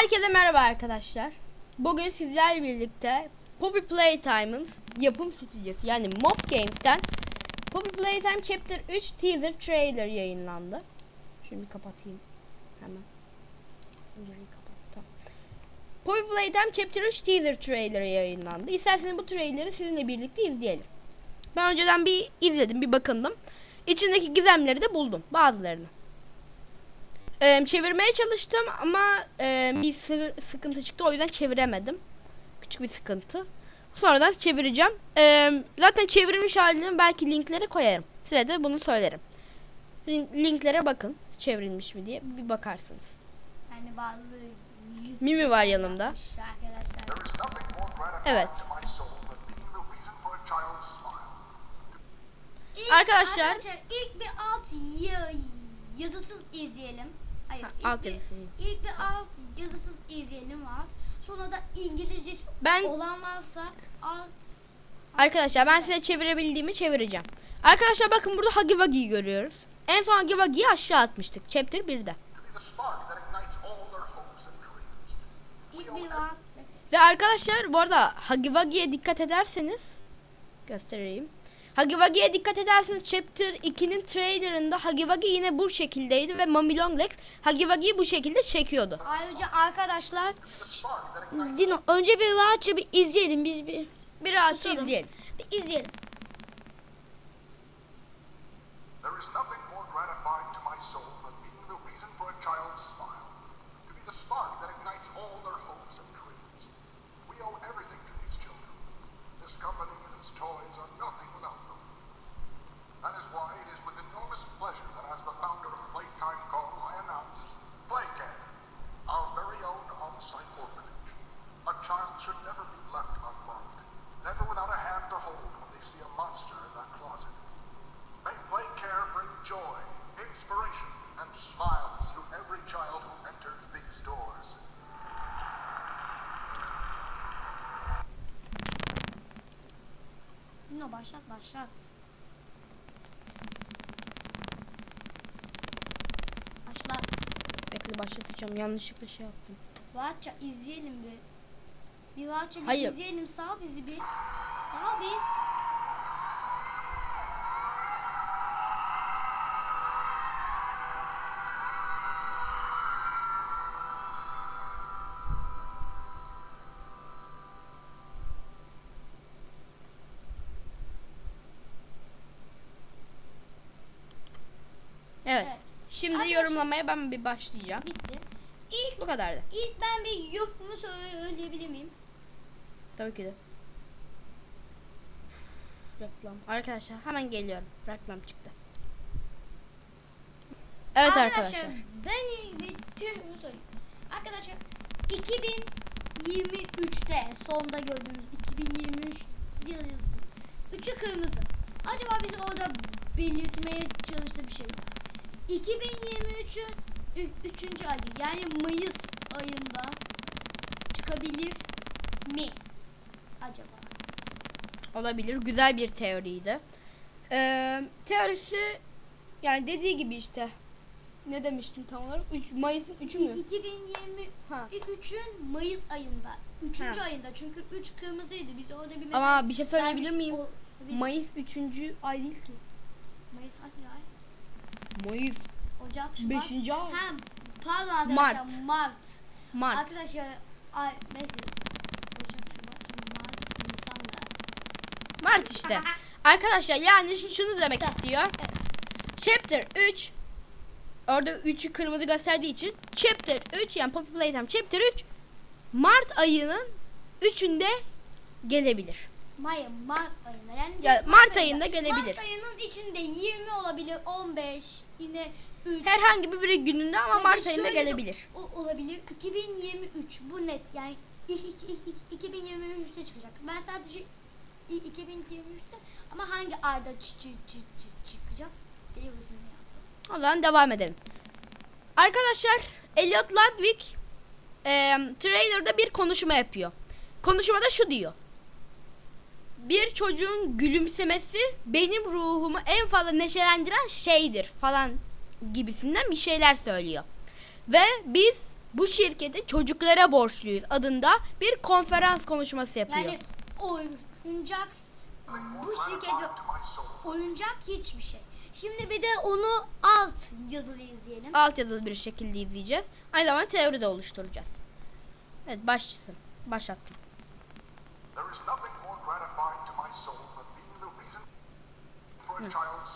Herkese merhaba arkadaşlar. Bugün sizlerle birlikte Poppy Playtime'ın yapım stüdyosu yani Mob Games'ten Poppy Playtime Chapter 3 teaser trailer yayınlandı. Bir kapatayım hemen. Pencereyi kapattım. Poppy Playtime Chapter 3 teaser trailer yayınlandı. İsterseniz bu trailer'ı sizinle birlikte izleyelim. Ben önceden bir izledim, bir bakındım. İçindeki gizemleri de buldum, bazılarını. Ee, çevirmeye çalıştım ama e, bir sı- sıkıntı çıktı o yüzden çeviremedim. Küçük bir sıkıntı. Sonradan çevireceğim. Ee, zaten çevrilmiş halini belki linklere koyarım. Size de bunu söylerim. Link- linklere bakın çevrilmiş mi diye bir bakarsınız. Yani bazı Mimi var yanımda. arkadaşlar. Evet. İlk, Arkadaşlar- ilk bir alt ya- yazısız izleyelim. Hayır. Ha, ilk alt bir- yazısını. İlk bir alt yazısız izleyelim alt. Sonra da İngilizcesi Ben olan varsa alt. arkadaşlar ben size çevirebildiğimi çevireceğim. Arkadaşlar bakın burada Huggy Wuggy'yi görüyoruz. En son Huggy Wuggy'yi aşağı atmıştık. Chapter 1'de. İlk bir alt. Ve arkadaşlar bu arada Huggy Wuggy'ye dikkat ederseniz göstereyim. Huggy Wuggy'ye dikkat ederseniz Chapter 2'nin trailerında Wuggy yine bu şekildeydi ve Mummy Longlegs Huggy Wuggy'yi bu şekilde çekiyordu. Ayrıca arkadaşlar Dino önce bir rahatça bir izleyelim biz bir. Bir rahat Susalım. izleyelim. Bir izleyelim. Dino başlat başlat. Başlat. Bekle başlatacağım. Yanlışlıkla şey yaptım. Rahatça izleyelim bir. Bir Hayır. izleyelim. Sağ bizi bir. Sağ bir. Evet. Evet. Şimdi Arkadaşlar- yorumlamaya ben bir başlayacağım. Bitti. İlk, Bu kadardı. ilk ben bir yorumumu söyleyebilir miyim? Tabii ki de. Reklam. Arkadaşlar hemen geliyorum. Reklam çıktı. Evet arkadaşlar. Ben bir yorumumu söyleyeyim. Arkadaşlar 2023'te sonda gördüğümüz 2023 yılı üçü kırmızı. Acaba bizi orada belirtmeye çalıştığı bir şey mi? 2023'ün 3. ayı yani Mayıs ayında çıkabilir mi? Acaba? Olabilir. Güzel bir teoriydi. Ee, teorisi yani dediği gibi işte. Ne demiştim tam olarak? 3 Mayıs'ın 3'ü mü? 2023'ün Mayıs ayında. 3. Ha. ayında çünkü 3 kırmızıydı. Biz orada bir Ama bir şey söyleyebilir vermiş miyim? olabilir. Mayıs 3. ay değil ki. Mayıs hangi ay? Mayıs Ocak, Şubat. 5. ay. Ha, pardon arkadaşlar. Mart. Mart. Mart. Arkadaşlar ay bekle. Ocak, Şubat, Mart, Nisan. Mart işte. Arkadaşlar yani şu- şunu demek istiyor. Chapter 3 Orada 3'ü kırmızı gösterdiği için Chapter 3 yani Poppy Playtime Chapter 3 Mart ayının 3'ünde gelebilir. May, Mart ayında. Yani Ya, Mart ayında gelebilir. Mart ayının içinde 20 olabilir, 15, yine 3. Herhangi bir gününde ama Ya da Mart ayında gelebilir. o- olabilir. 2023 bu net. Yani ilk- ilk- ilk- ilk- 2023'te çıkacak. Ben sadece i- 2023'te ama hangi ayda çı- çı- çı- çı- çıkacak? Teorisini yaptım. O zaman devam edelim. Arkadaşlar Elliot Ludwig e, trailerda bir konuşma yapıyor. Konuşmada şu diyor. Bir çocuğun gülümsemesi benim ruhumu en fazla neşelendiren şeydir falan gibisinden bir şeyler söylüyor. Ve biz bu şirketi çocuklara borçluyuz adında bir konferans konuşması yapıyor. Yani oyuncak bu şirket ve oyuncak hiçbir şey. Şimdi bir de onu alt yazılı izleyelim. Alt yazılı bir şekilde izleyeceğiz. Aynı zamanda teori de oluşturacağız. Evet başlasın. Başlattım. For a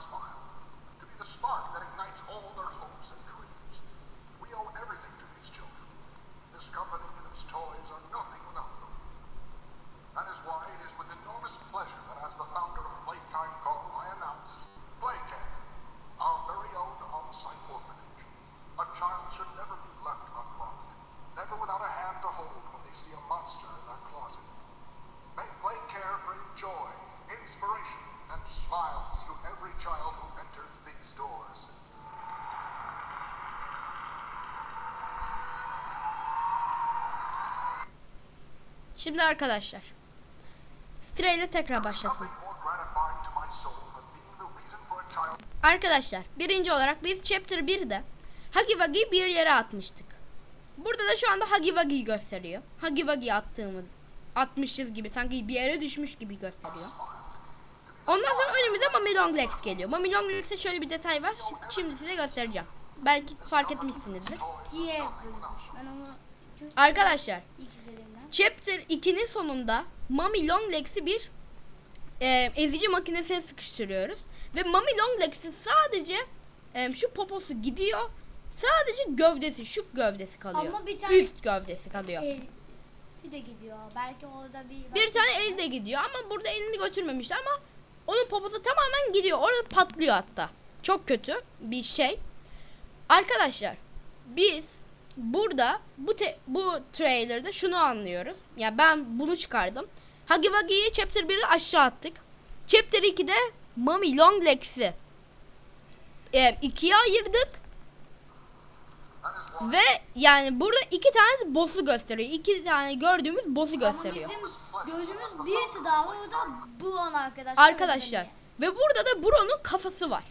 Şimdi arkadaşlar. Trailer tekrar başlasın. Arkadaşlar birinci olarak biz Chapter 1'de Huggy bir yere atmıştık. Burada da şu anda Huggy gösteriyor. Huggy attığımız atmışız gibi sanki bir yere düşmüş gibi gösteriyor. Ondan sonra önümüze Mummy Long Legs geliyor. Mummy Long Legs'e şöyle bir detay var. Şi- Şimdi size göstereceğim. Belki fark etmişsinizdir. İkiye bölünmüş. Ben onu Arkadaşlar. Chapter 2'nin sonunda Mummy Long Legs'i bir e, ezici makinesine sıkıştırıyoruz. Ve Mummy Long Legs'in sadece e, şu poposu gidiyor. Sadece gövdesi, şu gövdesi kalıyor. Ama bir tane- Üst gövdesi kalıyor. El de gidiyor. Belki orada bir... bir tane eli de gidiyor ama burada elini götürmemişler ama onun poposu tamamen gidiyor. Orada patlıyor hatta. Çok kötü bir şey. Arkadaşlar biz burada bu te- bu trailer'da şunu anlıyoruz. Ya ben bunu çıkardım. Huggy Wuggy'yi chapter 1'de aşağı attık. Chapter 2'de Mummy Long Legs'i e, ikiye ayırdık. Ve yani burada iki tane boss'u gösteriyor. İki tane gördüğümüz boss'u gösteriyor. Ama bizim gözümüz birisi daha var. O da Buon arkadaşlar. Arkadaşlar ve burada da Bron'un kafası var.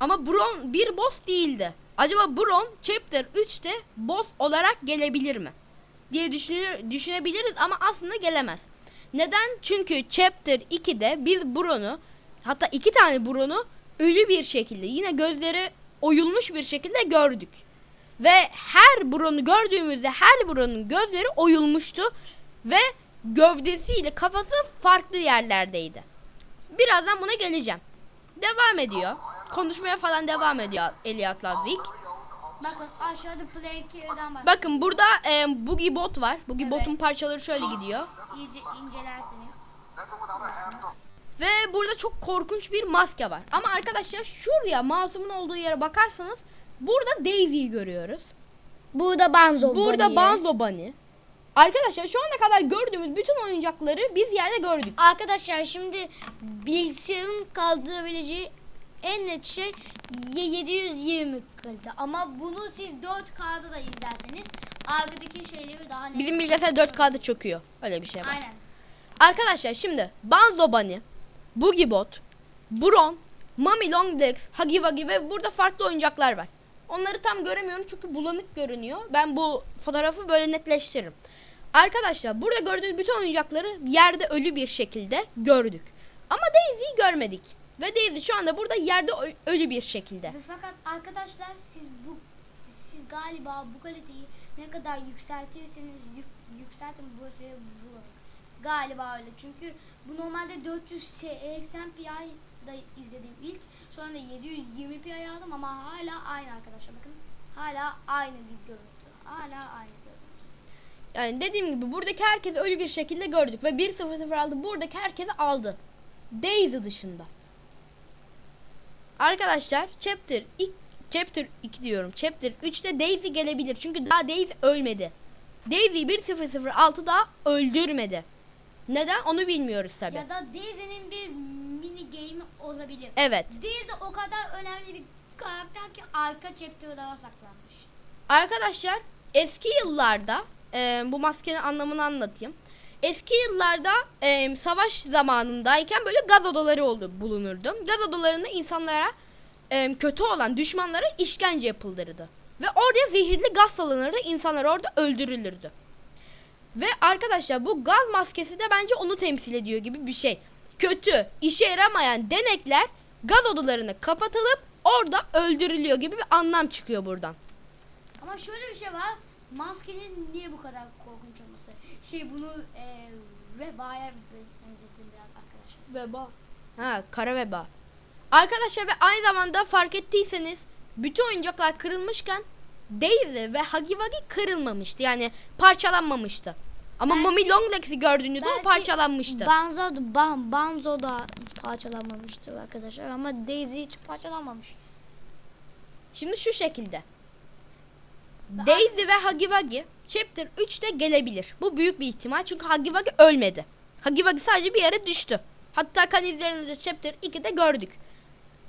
Ama Bron bir boss değildi. Acaba Bron Chapter 3'te boss olarak gelebilir mi? diye düşünür, düşünebiliriz ama aslında gelemez. Neden? Çünkü Chapter 2'de biz Bron'u hatta iki tane Bron'u ölü bir şekilde yine gözleri oyulmuş bir şekilde gördük. Ve her Bron'u gördüğümüzde her Bron'un gözleri oyulmuştu ve gövdesiyle kafası farklı yerlerdeydi. Birazdan buna geleceğim. Devam ediyor. Konuşmaya falan devam ediyor Elliot Ludwig. Bakın aşağıda 2'den bak. Bakın burada e, Boogie Bot var. Boogie Evet. Bot'un parçaları şöyle gidiyor. İyice incelersiniz. Ve burada çok korkunç bir maske var. Ama arkadaşlar şuraya masumun olduğu yere bakarsanız burada Daisy'yi görüyoruz. Burada Banzo Burada Banzo Bunny. Arkadaşlar şu ana kadar gördüğümüz bütün oyuncakları biz yerde gördük. Arkadaşlar şimdi bilgisayarın kaldırabileceği en net şey y- 720 kalite. Ama bunu siz 4K'da da izlerseniz arkadaki şeyleri daha net. Bizim bilgisayar 4K'da çöküyor. Öyle bir şey var. Aynen. Arkadaşlar şimdi Banzo Bunny, Boogie Bot, Bron, Mummy Long Legs, Huggy Wuggy ve burada farklı oyuncaklar var. Onları tam göremiyorum çünkü bulanık görünüyor. Ben bu fotoğrafı böyle netleştiririm. Arkadaşlar burada gördüğünüz bütün oyuncakları yerde ölü bir şekilde gördük. Ama Daisy'yi görmedik. Ve Daisy şu anda burada yerde ölü bir şekilde. Ve fakat arkadaşlar siz bu siz galiba bu kaliteyi ne kadar yükseltirseniz yük, yükseltin bu seri bulanık. Galiba öyle. Çünkü bu normalde 480 pi'da izlediğim ilk. Sonra da 720 pi aldım ama hala aynı arkadaşlar bakın. Hala aynı bir görüntü. Hala aynı görüntü. Yani dediğim gibi buradaki herkesi ölü bir şekilde gördük. Ve 1.006 buradaki herkesi aldı. Daisy dışında. Arkadaşlar chapter ilk chapter 2 diyorum. Chapter 3'te Daisy gelebilir. Çünkü daha Daisy ölmedi. Daisy 1.006 daha öldürmedi. Neden? Onu bilmiyoruz tabi. Ya da Daisy'nin bir mini game olabilir. Evet. Daisy o kadar önemli bir karakter ki arka chapter'lara saklanmış. Arkadaşlar eski yıllarda e, bu maskenin anlamını anlatayım. Eski yıllarda e, savaş zamanındayken böyle gaz odaları oldu bulunurdu. Gaz odalarında insanlara e, kötü olan düşmanlara işkence yapıldırdı. Ve oraya zehirli gaz salınırdı. insanlar orada öldürülürdü. Ve arkadaşlar bu gaz maskesi de bence onu temsil ediyor gibi bir şey. Kötü, işe yaramayan denekler gaz odalarına kapatılıp orada öldürülüyor gibi bir anlam çıkıyor buradan. Ama şöyle bir şey var. Maskenin niye bu kadar korkunç olması? Şey bunu e, vebaya benzettim biraz arkadaşlar. Veba. Ha, kara veba. Arkadaşlar ve aynı zamanda fark ettiyseniz bütün oyuncaklar kırılmışken Daisy ve Huggy Wuggy kırılmamıştı. Yani parçalanmamıştı. Ama Ben- Mommy Longlegs'i gördüğünüzde o Belki parçalanmıştı. Banzo, ban, Banzo da parçalanmamıştır arkadaşlar ama Daisy hiç parçalanmamış. Şimdi şu şekilde. Daisy ve Huggy Wuggy Chapter 3'te gelebilir. Bu büyük bir ihtimal çünkü Huggy Wuggy ölmedi. Huggy Wuggy sadece bir yere düştü. Hatta kan izlerini de Chapter 2'de gördük.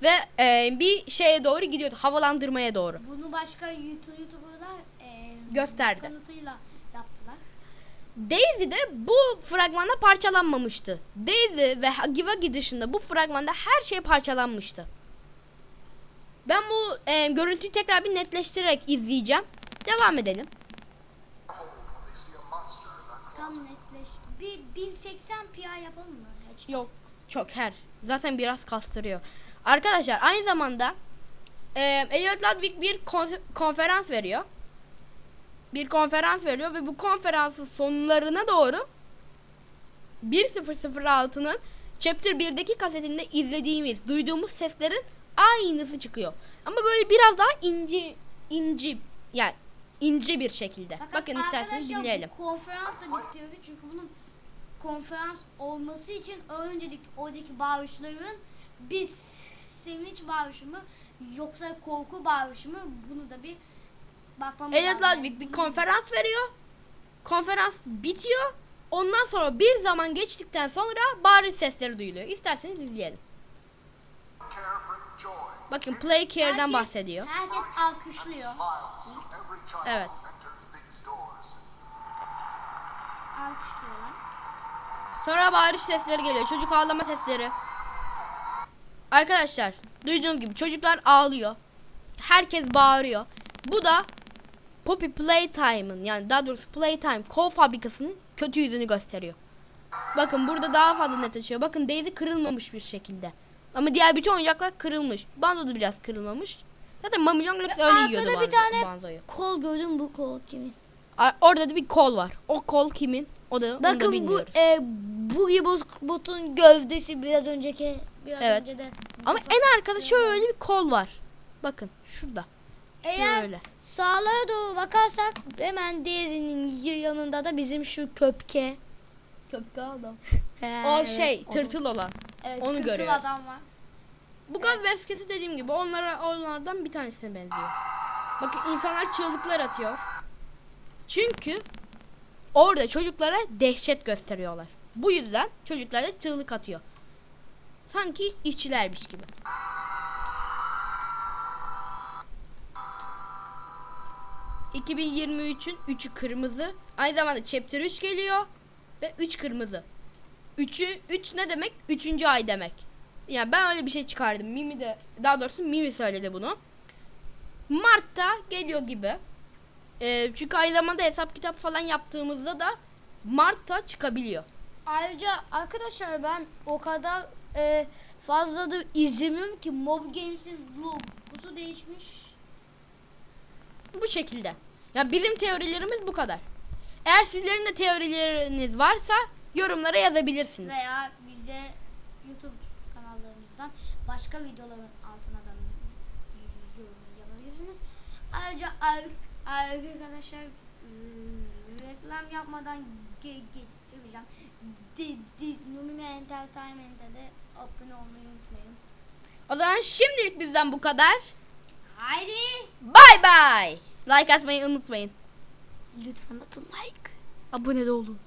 Ve e, bir şeye doğru gidiyordu. Havalandırmaya doğru. Bunu başka YouTube YouTuber'lar e, Gösterdi. kanıtıyla yaptılar. Daisy de bu fragmanda parçalanmamıştı. Daisy ve Huggy Wuggy dışında bu fragmanda her şey parçalanmıştı. Ben bu e, görüntüyü tekrar bir netleştirerek izleyeceğim. Devam edelim. Tam netleş. Bir 1080 pi yapalım mı? Hiç. Yok. Çok her. Zaten biraz kastırıyor. Arkadaşlar aynı zamanda e, Elliot Ludwig bir konferans veriyor. Bir konferans veriyor ve bu konferansın sonlarına doğru 1006'nın Chapter 1'deki kasetinde izlediğimiz, duyduğumuz seslerin aynısı çıkıyor. Ama böyle biraz daha ince, ince, yani ince bir şekilde. Fakat Bakın isterseniz dinleyelim. Konferans da bitiyordu çünkü bunun konferans olması için öncelik oradaki bağırışların bir sevinç bağırışı mı yoksa korku bağırışı mı bunu da bir bakmamız Elliot lazım. Ludwig bir konferans veriyor. Konferans bitiyor. Ondan sonra bir zaman geçtikten sonra bağırış sesleri duyuluyor. İsterseniz izleyelim. Bakın Play Care'den bahsediyor. Herkes alkışlıyor. Evet. Alkışlıyorlar. Sonra bağırış sesleri geliyor. Çocuk ağlama sesleri. Arkadaşlar duyduğunuz gibi çocuklar ağlıyor. Herkes bağırıyor. Bu da Poppy Playtime'ın yani daha doğrusu Playtime kol fabrikasının kötü yüzünü gösteriyor. Bakın burada daha fazla netleşiyor. Bakın Daisy kırılmamış bir şekilde. Ama diğer bütün oyuncaklar kırılmış. Banzo da biraz kırılmamış. Zaten Mami Longlegs öyle yiyordu Arkada bir tane Banzo'yu. kol gördüm bu kol kimin? Ar- Orada da bir kol var. O kol kimin? O da onu da Bakın bu bilmiyoruz. e, Boogie Bot'un gövdesi biraz önceki biraz Evet. önce de. Ama en arkada şöyle bir kol var. Bakın şurada. Eğer Şöyle. sağlara doğru bakarsak hemen Daisy'nin yanında da bizim şu köpke. Köpke adam. He, O evet, şey tırtıl olan. Evet, Onu tırtıl görüyoruz. adam var. Bu gaz maskesi dediğim gibi onlara onlardan bir tanesine benziyor. Bakın insanlar çığlıklar atıyor. Çünkü orada çocuklara dehşet gösteriyorlar. Bu yüzden çocuklar da çığlık atıyor. Sanki işçilermiş gibi. ...2023'ün 3'ü kırmızı. Aynı zamanda Chapter 3 geliyor. Ve 3 kırmızı. 3'ü 3 ne demek? 3. ay demek. Yani ben öyle bir şey çıkardım. Mimi de daha doğrusu Mimi söyledi bunu. Mart'ta geliyor gibi. Ee, çünkü aynı zamanda hesap kitap falan yaptığımızda da Mart'ta çıkabiliyor. Ayrıca arkadaşlar ben o kadar e, fazladır izlemiyorum ki Mob Games'in Logosu değişmiş. Bu şekilde. Ya bizim teorilerimiz bu kadar. Eğer sizlerin de teorileriniz varsa yorumlara yazabilirsiniz. Veya bize YouTube kanallarımızdan başka videoların altına da yorum yapabilirsiniz. Ayrıca ar- arkadaşlar ıı, reklam yapmadan ge- getireceğim. Di, di, Numime Entertainment'e de abone olmayı unutmayın. O zaman şimdilik bizden bu kadar. Haydi. Bye bye. Like atmayı unutmayın. Lütfen atın like. Abone de olun.